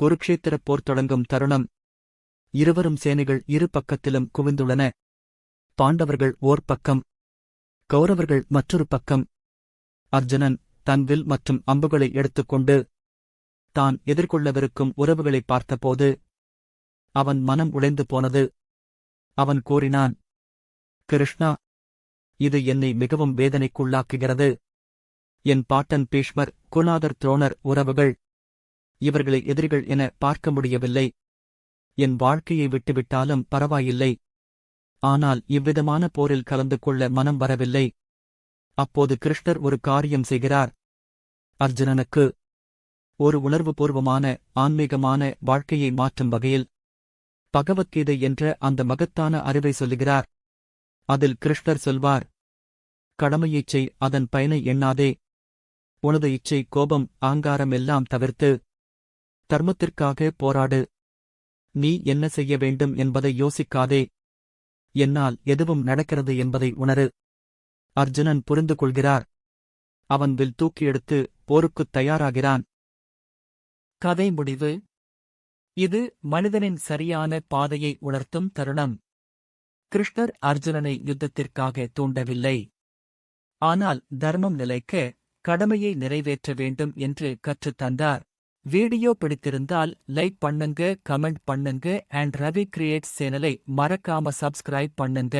குருக்ஷேத்திரப் போர் தொடங்கும் தருணம். இருவரும் சேனைகள் இரு பக்கத்திலும் குவிந்துள்ளன. பாண்டவர்கள் ஓர் பக்கம். கௌரவர்கள் மற்றொரு பக்கம். அர்ஜுனன் தன் வில் மற்றும் அம்புகளை எடுத்துக்கொண்டு தான் எதிர்கொள்ளவிருக்கும் உறவுகளை பார்த்தபோது அவன் மனம் உடைந்து போனது. அவன் கூறினான் கிருஷ்ணா இது என்னை மிகவும் வேதனைக்குள்ளாக்குகிறது. என் பாட்டன் பீஷ்மர் குணாதர் துரோணர் உறவுகள் இவர்களை எதிரிகள் என பார்க்க முடியவில்லை. என் வாழ்க்கையை விட்டுவிட்டாலும் பரவாயில்லை. ஆனால் இவ்விதமான போரில் கலந்து கொள்ள மனம் வரவில்லை. அப்போது கிருஷ்ணர் ஒரு காரியம் செய்கிறார். அர்ஜுனனுக்கு ஒரு உணர்வுபூர்வமான ஆன்மீகமான வாழ்க்கையை மாற்றும் வகையில் பகவத்கீதை என்ற அந்த மகத்தான அறிவை சொல்லுகிறார். அதில் கிருஷ்ணர் சொல்வார் கடமையீச்சை அதன் பயனை எண்ணாதே. உனது இச்சை கோபம் ஆங்காரம் எல்லாம் தவிர்த்து தர்மத்திற்காக போராடு. நீ என்ன செய்ய வேண்டும் என்பதை யோசிக்காதே. என்னால் எதுவும் நடக்கிறது என்பதை உணரு. அர்ஜுனன் புரிந்து கொள்கிறார் அவன் வில் தூக்கி எடுத்து போருக்குத் தயாராகிறான். கதை முடிவு. இது மனிதனின் சரியான பாதையை உணர்த்தும் தருணம். கிருஷ்ணர் அர்ஜுனனை யுத்தத்திற்காக தூண்டவில்லை. ஆனால் தர்மம் நிலைக்க கடமையை நிறைவேற்ற வேண்டும் என்று கற்றுத் தந்தார். வீடியோ பிடித்திருந்தால் லைக் பண்ணுங்க கமெண்ட் பண்ணுங்க அண்ட் ரவி கிரியேட்ஸ் சேனலை மறக்காம சப்ஸ்கிரைப் பண்ணுங்க.